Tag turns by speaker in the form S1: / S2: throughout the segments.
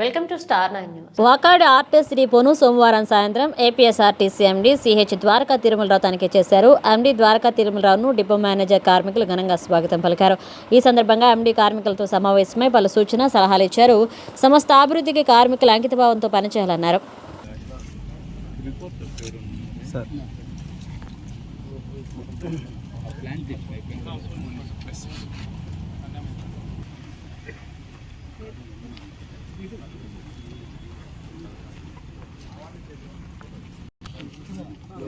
S1: Welcome to star nine news.
S2: Vakadu artist డిపోను సోమవారం సాయంత్రం APSRTC MD CH Dwaraka Tirumala Rao తనిఖీ చేశారు. ఎండీ ద్వారకా తిరుమలరావును డిపో మేనేజర్ కార్మికులు ఘనంగా స్వాగతం పలికారు. ఈ సందర్భంగా ఎండీ కార్మికులతో సమావేశమై పలు సూచన సలహాలు ఇచ్చారు. సమస్త అభివృద్ధికి కార్మికులు అంకితభావంతో పనిచేయాలన్నారు.
S3: సార్.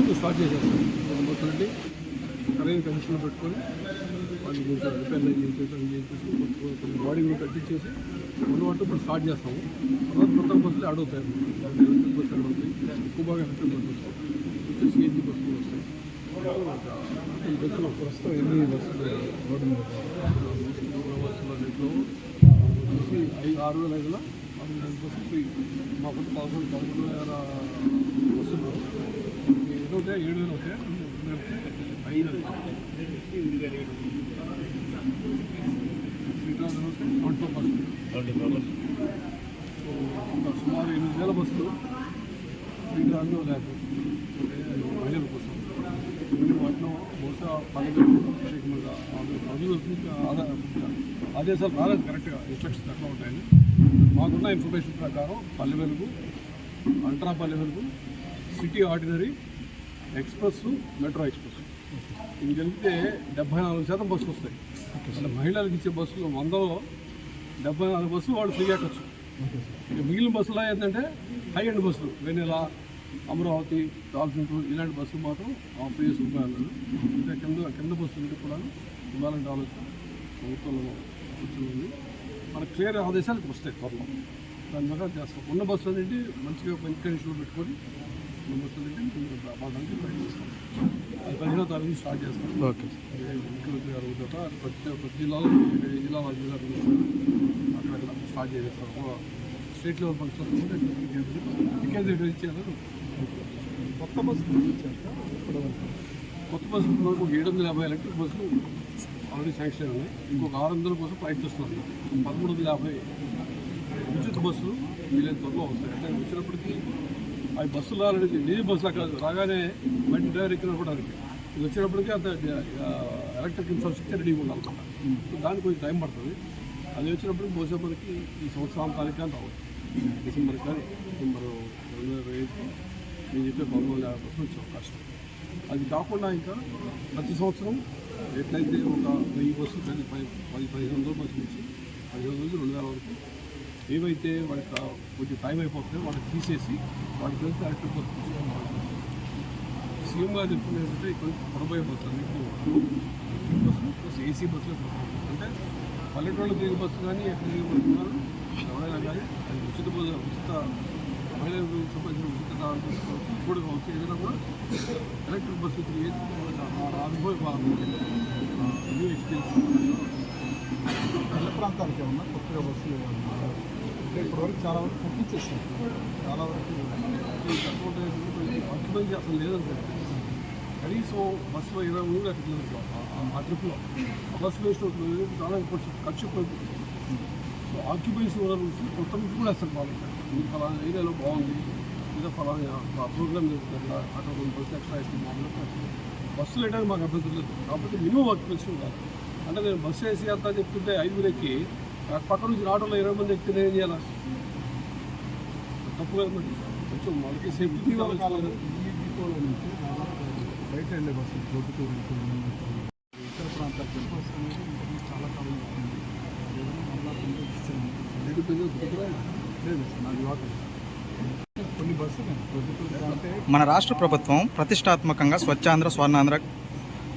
S4: ఉన్న స్టార్ట్ చేసేస్తాం. ఉన్న బస్సులు సరైన కండిషన్లో పెట్టుకొని వాళ్ళు కొంచెం రిపేర్ చేసేసి చేసేసి కొంచెం బాడీ కూడా కట్టించేసి ఉన్న వాటితో ఇప్పుడు స్టార్ట్ చేస్తాము. తర్వాత మొత్తం బస్సులు యాడ్ అవుతాయి. ఎలక్ట్రిక్ బస్సు యాడ్ అవుతాయి. ఎక్కువ బాగా ఎలక్ట్రిక్ బస్సు వస్తాయి. వచ్చి సిఎన్జి బస్సులు వస్తాయి బస్సులు ప్రస్తుతం ఎన్ని బస్సులు రోడ్డు బస్సులు అన్నింటిలో వచ్చేసి ఐదు ఆరు వేల ఐదుల పన్నెండు బస్సులు ఫ్రీ పదకొండు పదకొండు వేల బస్సులు అవుతాయి ఏడు వేలు అవుతాయి ఐదు ట్వంటీ ఫోర్ పర్సెంట్ సుమారు ఎనిమిది వేల బస్సులు లేకపోతే మహిళల కోసం. వాటిలో బహుశా పల్లెటూరు ప్రత్యేకంగా ప్రజలు ఆదా ఆదేశాలు రాలేదు కరెక్ట్గా. ఇన్స్ట్రక్షన్స్ ఎట్లా ఉంటాయని. మాకున్న ఇన్ఫర్మేషన్ ప్రకారం పల్లె Velugu ultra Palle Velugu city ordinary express metro express. ఇవి కలిపితే డెబ్బై నాలుగు శాతం బస్సులు వస్తాయి. అంటే మహిళలకు ఇచ్చే బస్సులు వందలో డెబ్బై నాలుగు బస్సులు వాళ్ళు ఫ్రీగా ఎక్కచ్చు. మిగిలిన బస్సులో ఏంటంటే హై ఎండ్ బస్సులు వెనీలా అమరావతి డాల్ఫిన్ టూర్ ఇలాంటి బస్సులు మాత్రం ఫ్రీ ఇయర్స్ ఇంకా కింద కింద బస్సులు కూడా ఇవ్వాలంటే ఆలోచన ప్రభుత్వంలో కూర్చుంది. మనకు క్లియర్ ఆదేశాలు ఇప్పుడు వస్తాయి త్వరలో. దాని ప్రకారం చేస్తాం. ఉన్న బస్సులు అనేది మంచిగా మంచి కండిషన్లో పెట్టుకొని ఉన్న బస్సులు అనేది రావడానికి ప్రయత్నిస్తాం అది పదిహేనో తారీఖు స్టార్ట్ చేస్తాం
S3: ఓకే.
S4: ముఖ్యమంత్రి గారు చోట ప్రతి ప్రతి జిల్లాలో ఏ జిల్లా వాళ్ళ జిల్లా అక్కడ స్టార్ట్ చేస్తారు స్టేట్ లెవెల్ ఫంక్షన్ టికెట్ ఇచ్చారు కొత్త బస్సులు కొత్త బస్సులు వరకు ఏడు వందల యాభై ఎలక్ట్రిక్ బస్సులు ఆల్రెడీ శాంక్షన్ ఉన్నాయి ఇంకొక ఆరు వందల కోసం ప్రయత్నిస్తున్నారు పదమూడు వందల యాభై విద్యుత్ బస్సులు వీలైన త్వరలో వస్తాయి అంటే వచ్చినప్పటికీ అవి బస్సులు ఆల్రెడీ డీజీ బస్సులు అక్కడ రాగానే బండి డ్రైవర్ ఎక్కిన కూడా ఇది వచ్చినప్పటికీ అంత ఎలక్ట్రిక్ ఇన్ఫ్రాస్ట్రక్చర్ రెడీ ఉండాలన్నమాట దానికి కొంచెం టైం పడుతుంది. అది వచ్చినప్పటికి బహుశా మనకి ఈ సంవత్సరాంతానికి కానీ రావచ్చు డిసెంబర్ కానీ డిసెంబర్ రెండు వేల ఇరవై ఐదుకి నేను చెప్పే పంతొమ్మిది యాభై బస్సులు వచ్చే అవకాశం. అది కాకుండా ఇంకా ప్రతి సంవత్సరం ఎట్లయితే ఒక వెయ్యి బస్సులు కానీ పది పది పదిహేను వందల బస్సులు నుంచి పదిహేను వందలు రెండు వేల వరకు ఏవైతే వాళ్ళకి కొంచెం టైం అయిపోతుందో వాళ్ళకి తీసేసి వాళ్ళకి వెళ్తే ఎలక్ట్రిక్ బస్సు సీఎం గారు చెప్తున్నది ఏంటంటే ఇక్కడ పొడబోయే బస్సు అన్నింటినీ బస్సులు ప్లస్ ఏసీ బస్సులు అంటే పల్లెటూళ్ళు దిగు బస్సు కానీ ఎక్కడ దిగు బస్సు ఎవరైనా కానీ అది ఉచిత ఉచిత మహిళలకు సంబంధించిన ఉచిత దాంట్లో ఇప్పుడు కావచ్చు. ఏదైనా కూడా ఎలక్ట్రిక్ బస్సు ఇప్పుడు అనుభవం బాగుంది న్యూ ఎక్స్పీరియన్స్
S5: పల్లె ప్రాంతానికి ఏమన్నా కొత్తగా బస్సులు ఏమన్నా ఇప్పటివరకు చాలా వరకు పంపించేసాం చాలా వరకు
S4: ఆక్యుపెన్సీ అసలు లేదనుకోండి. కనీసం బస్సులో ఇరవై మూడు అక్కడ లేదు ఆ ట్రిప్లో. ఆ బస్సులో చాలా కొంచెం ఖర్చు సో ఆక్యుపెన్సీ ఓనర్ నుంచి కొత్త నుంచి కూడా అసలు బాగుంటుంది ఈ ఫలానా ఏరియాలో బాగుంది ఏదో ఫలానా ప్రోగ్రామ్ జరుగుతుంది అక్కడ కొన్ని బస్సు ఎక్స్ట్రా వేసి మామూలు బస్సులు వేయడానికి మాకు అభ్యంతరం లేదు. కాబట్టి మినిమం ఆక్యుపెన్సీ ఉండాలి. అంటే నేను బస్సు వేసి అంతా చెప్తుంటే ఐదుగురు పక్క నుంచి ఆటోలో ఇరవై మంది ఎక్కితే ఏం చేయాలా? తప్పు కదా మరి కొంచెం వాళ్ళకి సేఫ్టీ
S5: బయట వెళ్ళే బస్సులు ప్రొద్దుటూరు ఇతర ప్రాంతాలకు వెళ్ళే బస్సు అనేది ఇంతకుముందు చాలా కాలం అవుతుంది. ఏదైనా మళ్ళా. లేదు కొన్ని బస్సులు అంటే
S1: మన రాష్ట్ర ప్రభుత్వం ప్రతిష్టాత్మకంగా స్వచ్ఛాంధ్ర స్వర్ణాంధ్ర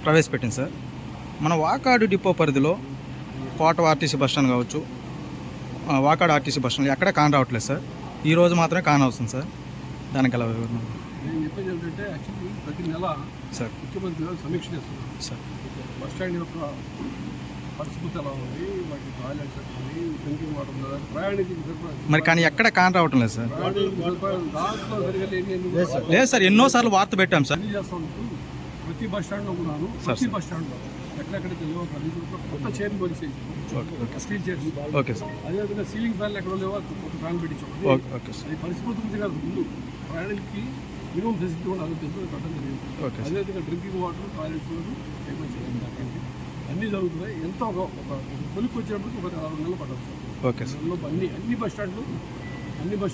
S1: ప్రవేశపెట్టింది సార్. మన వాకాడు డిపో పరిధిలో కోట ఆర్టీసీ బస్ స్టాండ్ కావచ్చు వాకాడు ఆర్టీసీ బస్ స్టాండ్. ఎక్కడ కాన్ రావట్లేదు సార్. ఈ రోజు మాత్రమే కాన్ అవుతుంది సార్. దానికి ఎలా వివరణ
S4: నేను చెప్పేది ఏంటంటే యాక్చువల్లీ ప్రతి నెల
S1: సార్.
S4: ముఖ్యమంత్రి గారు సమీక్ష చేస్తున్నారు.
S1: సార్.
S4: బస్ స్టాండ్ యొక్క పరిస్థితి ఎలా ఉంది? వాటి టాయిలెట్స్ ఎట్లా ఉంది? డ్రింకింగ్ వాటర్ ఉందా? ప్రయాణికులు సరిపడా
S1: మరి కానీ ఎక్కడ కాన్ రావటం లేదు సార్.
S4: సరిపడా దాంట్లో సరిగా
S1: లేదు సార్. ఎన్నోసార్లు వార్త పెట్టాం సార్.
S4: చేస్తా ప్రతి బస్ స్టాండ్లో కూడాను ప్రతి బస్ స్టాండ్లో ప్రతి చోట్ల కొత్త
S1: ఓకే ఓకే.
S4: స్టీల్ చైర్స్ అదేవిధంగా సీలింగ్ ఫ్యాన్లు ఎక్కడ లేవో ఒక ఫ్యాన్ పెట్టించాం
S1: ఓకే ఓకే సార్.
S4: అది పరిస్థితి గురించి కాదు ముందు ప్రయాణికులకి మినిమం ఫెసిలిటీ కూడా అది తెలుసు పెట్టడం జరిగింది. అదేవిధంగా డ్రింకింగ్ వాటర్ టాయిలెట్స్ చేయండి. అక్కడికి అన్నీ జరుగుతున్నాయి. ఎంతో ఒక ఒక కొలికి వచ్చేటప్పటికి ఒక ఆరు నెలలు
S1: ఓకే
S4: నెలలో అన్ని అన్ని బస్ స్టాండ్లు అన్ని బస్